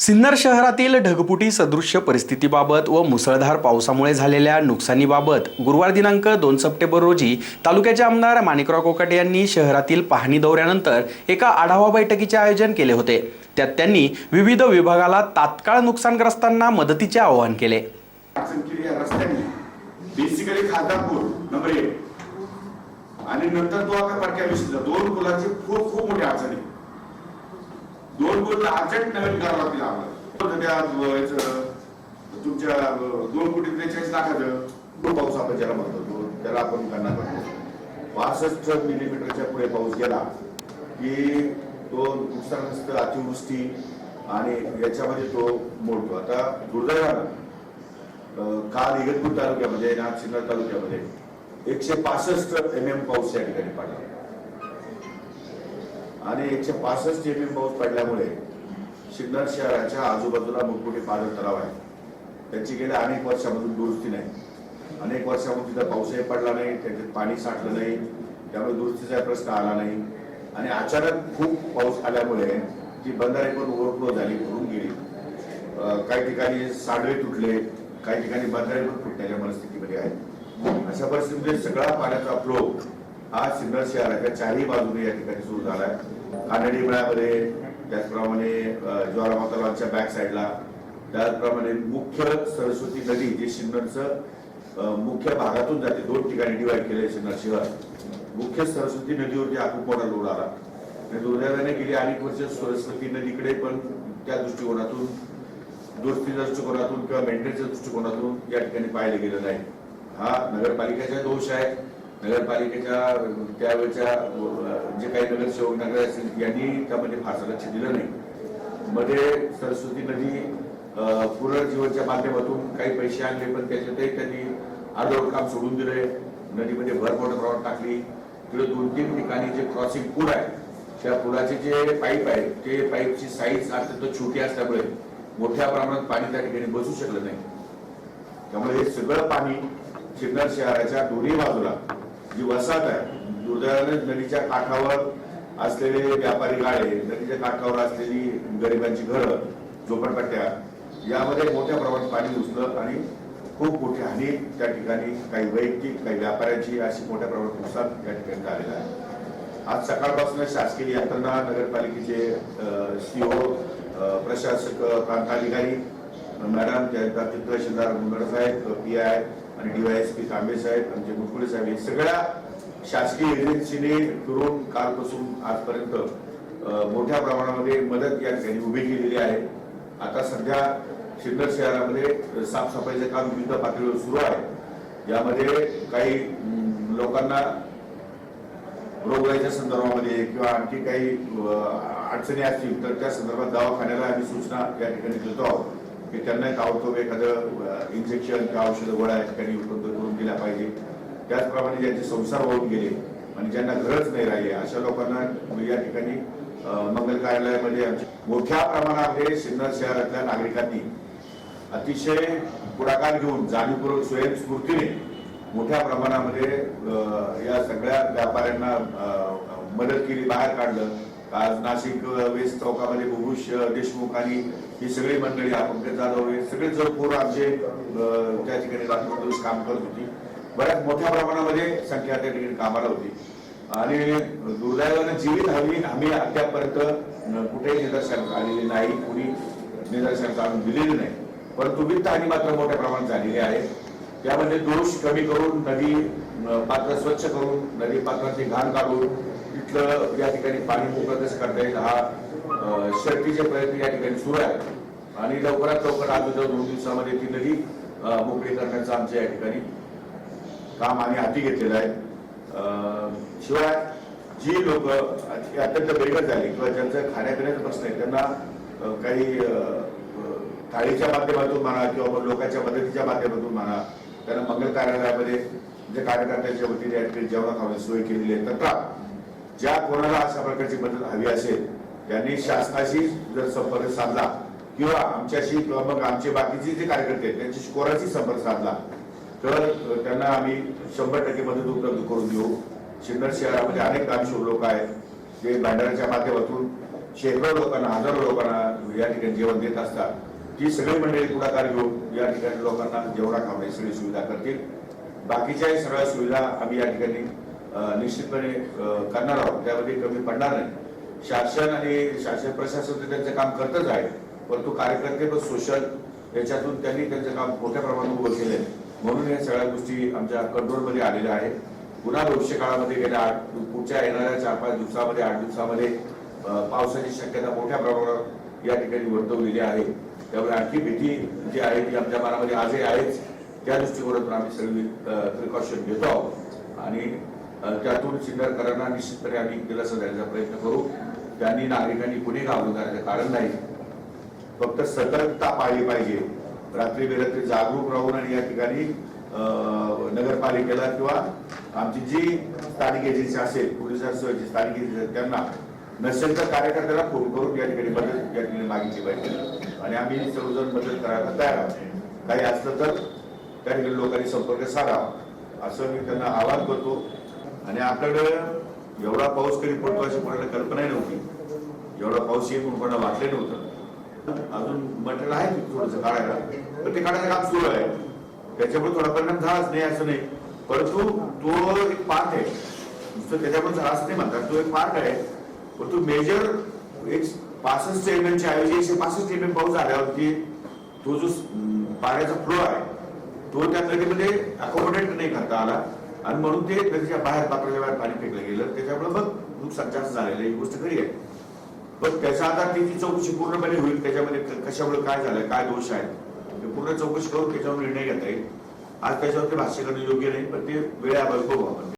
सिन्नर शहरातील ढगपुटी सदृश्य परिस्थितीबाबत व मुसळधार पावसामुळे झालेल्या नुकसानीबाबत गुरुवार दिनांक दोन सप्टेंबर रोजी तालुक्याचे आमदार माणिकराव कोकाटे यांनी शहरातील पाहणी दौऱ्यानंतर एका आढावा बैठकीचे आयोजन केले होते. त्यात त्यांनी विविध विभागाला तात्काळ नुकसानग्रस्तांना मदतीचे आवाहन केले. बेसिकली नंबर एक. आणि नंतर तो आता दोन पुलाची खूप खूप मोठी अडचणी दोन अर्जंट नवीन करावं लागतील आपल्याला तुमच्या दोन कोटी त्रेचाळीस लाखाचं तो पाऊस आपण ज्याला म्हणतो त्याला आपण गणना करतो. पासष्ट मिलीमीटरच्या पुढे पाऊस गेला की तो नुकसानग्रस्त अतिवृष्टी आणि याच्यामध्ये तो मोडतो. आता दुर्दैवानं काल इगतपूर तालुक्यामध्ये नाथ तालुक्यामध्ये एकशे पासष्ट एम एम पाऊस या ठिकाणी पडला. आणि एकशे पासष्ट एम एम पाऊस पडल्यामुळे सिन्नर शहराच्या आजूबाजूला मोठमोठे पाझर तलाव आहे त्याची गेल्या अनेक वर्षामधून दुरुस्ती नाही. अनेक वर्षामधून तिथं पाऊसही पडला नाही त्याच्यात पाणी साठलं नाही त्यामुळे दुरुस्तीचा प्रश्न आला नाही. आणि अचानक खूप पाऊस आल्यामुळे ती बंधारे पण ओव्हरफ्लो झाली भरून गेली. काही ठिकाणी सांडवे तुटले काही ठिकाणी बंधारे पण फुटण्याच्या मनस्थितीमध्ये आहेत. अशा परिस्थितीमध्ये सगळा पाण्याचा फ्लो हा सिन्नर शहराच्या चारही बाजूने या ठिकाणी सुरू झालाय कानडी मळ्यामध्ये त्याचप्रमाणे अं, ज्वालामाता लॉनच्या बॅक साईडला त्याचप्रमाणे मुख्य सरस्वती नदी जे सिन्नरचं मुख्य भागातून जाते दोन ठिकाणी डिवाइड केले सिन्नर शहर. मुख्य सरस्वती नदीवरती आकुपोडा लोड आला. आणि दुर्दैवाने गेली अनेक वर्ष सरस्वती नदीकडे पण त्या दृष्टिकोनातून दुरुस्तीच्या दृष्टिकोनातून किंवा मेंटेनच्या दृष्टिकोनातून या ठिकाणी पाहिलं गेलं नाही. हा नगरपालिकेचा दोष आहे. नगरपालिकेच्या त्यावेळेच्या जे काही नगरसेवक नगर असतील यांनी त्यामध्ये फारसं लक्ष दिलं नाही. मध्ये सरस्वती नदी पुनर्जीवनच्या माध्यमातून काही पैसे आणले पण त्याच्यातही त्यांनी अर्धवट काम सोडून दिले नदीमध्ये भर मोठ्या प्रमाणात टाकली. तिकडे दोन तीन ठिकाणी जे क्रॉसिंग पूल आहे त्या पुलाचे जे पाईप आहे ते पाईपची साईज अत्यंत छोटी असल्यामुळे मोठ्या प्रमाणात पाणी त्या ठिकाणी बसू शकलं नाही. त्यामुळे हे सगळं पाणी सिन्नर शहराच्या दोन्ही बाजूला जी वसाहत आहे. दुर्दैवाने नदीच्या काठावर असलेले व्यापारी गाळे नदीच्या काठावर असलेली गरिबांची घरं झोपडपट्ट्या यामध्ये मोठ्या प्रमाणात पाणी घुसलं आणि खूप मोठी हानी त्या ठिकाणी काही वैयक्तिक काही व्यापाऱ्यांची अशी मोठ्या प्रमाणात नुकसान त्या ठिकाणी झालेलं आहे. आज सकाळपासून शासकीय यंत्रणा नगरपालिकेचे सीओ प्रशासक प्रांताधिकारी मॅडम जयंता शेजार मुंगड साहेब पी आय आणि डीवायएसपी तांबे साहेब आमचे मुटकुळे साहेब हे सगळ्या शासकीय एजन्सीने फिरून कालपासून आजपर्यंत मोठ्या प्रमाणामध्ये मदत या ठिकाणी उभी केलेली आहे. आता सध्या सिन्नर शहरामध्ये साफसफाईचं काम विविध पातळीवर सुरू आहे. यामध्ये काही लोकांना रोगराईच्या संदर्भामध्ये किंवा आणखी काही अडचणी असतील तर त्या संदर्भात दवाखान्याला आम्ही सूचना या ठिकाणी देतो आहोत. की त्यांना एक एखादं इंजेक्शन किंवा औषध गोळ्या या ठिकाणी उपलब्ध करून दिल्या पाहिजे. त्याचप्रमाणे ज्यांचे संसार होऊन गेले आणि ज्यांना घरच नाही राहिले अशा लोकांना या ठिकाणी मंगल कार्यालयामध्ये मोठ्या प्रमाणामध्ये सिन्नर शहरातल्या नागरिकांनी अतिशय पुढाकार घेऊन जाणीवपूर्वक स्वयंस्फूर्तीने मोठ्या प्रमाणामध्ये या सगळ्या व्यापाऱ्यांना मदत केली बाहेर काढलं. आज नाशिक वेस्ट चौकामध्ये भूभूष देशमुख आणि ही सगळी मंडळी आपण जाधव हे सगळे जर आमचे त्या ठिकाणी रात्रदिवस काम करत होती. बऱ्याच मोठ्या प्रमाणामध्ये संख्या त्या ठिकाणी कामाला होती. आणि दुर्दैवानं जीवित हवी आम्ही अद्यापर्यंत कुठेही निदर्शनास आलेली नाही कुणी निदर्शन आणून दिलेली नाही. परंतु वित्त आणि मात्र मोठ्या प्रमाणात झालेली आहे. त्यामध्ये दोष कमी करून नदी पात्र स्वच्छ करून नदी पात्राची घाण काढून तिथलं या ठिकाणी पाणी मोकळं कसं करता येईल हा अ, शर्तीचे प्रयत्न या ठिकाणी सुरू आहेत. आणि लवकरात लवकर आज दोन दिवसामध्ये ती नदी मोकळी करण्याचं आमच्या या ठिकाणी काम आम्ही हाती घेतलेलं आहे. अं, शिवाय जी लोक अत्यंत बेघर झाली किंवा ज्यांचं खाण्यापिण्यात प्रश्न आहे त्यांना काही अं, थाळीच्या माध्यमातून म्हणा किंवा लोकांच्या मदतीच्या माध्यमातून म्हणा त्यांना मंगल कार्यालयामध्ये जे कार्यकर्त्यांच्या वतीने जेवणा खावण्याची सोय केलेली आहे. तथा ज्या कोणाला अशा प्रकारची मदत हवी असेल त्यांनी शासनाशी जर संपर्क साधला किंवा आमच्याशी किंवा मग आमचे बाकीचे जे कार्यकर्ते आहेत त्यांच्याशी कोणाशी संपर्क साधला तर त्यांना आम्ही शंभर टक्के मदत उपलब्ध करून देऊ. सिन्नर शहरामध्ये अनेक दानशूर लोक आहेत जे भांडाराच्या माध्यमातून शेकडो लोकांना हजारो लोकांना या ठिकाणी जेवण देत असतात. ती सगळी मंडळी पुढाकार घेऊन या ठिकाणी लोकांना जेवणा खावण्याची सगळी सुविधा करतील. बाकीच्याही सगळ्या सुविधा आम्ही या ठिकाणी निश्चितपणे करणार आहोत. त्यामध्ये कमी पडणार नाही. शासन आणि शासन प्रशासन त्यांचं काम करतच आहे. परंतु कार्यकर्ते पण सोशल याच्यातून त्यांनी त्यांचं काम मोठ्या प्रमाणात उभं केलंय. म्हणून या सगळ्या गोष्टी आमच्या कंट्रोलमध्ये आलेल्या आहेत. पुन्हा भविष्य काळामध्ये गेल्या आठ पुढच्या येणाऱ्या चार पाच दिवसामध्ये आठ दिवसामध्ये पावसाची शक्यता मोठ्या प्रमाणात या ठिकाणी वर्तवलेली आहे. त्यामुळे आणखी भीती जी आहे ती आमच्या मनामध्ये आजही आहेच. त्या दृष्टिकोनातून आम्ही सगळी प्रिकॉशन घेतो आहोत. आणि त्यातून सिन्नरकरांना निश्चितपणे आम्ही दिलासा देण्याचा प्रयत्न करू. त्यांनी नागरिकांनी कुणी घाबरून जाण्याचं कारण नाही. फक्त सतर्कता पाळली पाहिजे. रात्री बेरात्री जागरूक राहून आणि या ठिकाणी अं, नगरपालिकेला किंवा आमची जी स्थानिक एजन्सी असेल पोलिसांसह जी स्थानिक एजन्सी त्यांना नसेल तर कार्यकर्त्याला फोन करून या ठिकाणी मदत या ठिकाणी मागितली पाहिजे. आणि आम्ही सर्वजण मदत करायला तयार आहोत. काही असलं तर त्या ठिकाणी लोकांनी संपर्क साधावा. असं मी त्यांना आवाहन करतो. आणि आपल्याकडे एवढा पाऊस कधी पडतो अशी कोणाला कल्पनाही नव्हती. एवढा पाऊस येईल म्हणून कोणाला वाटले नव्हतं. अजून मटेरियल आहे थोडस काढायला? पण ते काढायचं काम सुरू आहे. त्याच्यामुळे थोडा परिणाम झालाच नाही असं नाही. परंतु तो एक पार्ट आहे. नुसतं त्याच्यामुळे झालाच नाही म्हणतात. तो एक पार्ट आहे. परंतु मेजर एक पासष्ट एम एम च्या ऐवजी एकशे पासष्ट एम एम पाऊस आल्यावरती तो जो पाण्याचा फ्लो आहे तो त्या नदीमध्ये अकोमोडेट नाही करता आला. आणि म्हणून ते नदीच्या बाहेर पात्राच्या बाहेर पाणी फेकलं गेलं. त्याच्यामुळे मग नुकसान जास्त झालेलं ही गोष्ट खरी आहे. पण त्याच्या आता ती ती चौकशी पूर्णपणे होईल. त्याच्यामध्ये कशामुळे काय झालं काय दोष आहेत ते पूर्ण चौकशी करून त्याच्यावर निर्णय घेता येईल. आज त्याच्यावरती भाष्य करणं योग्य नाही पण ते वेळाभावी बघू आपण.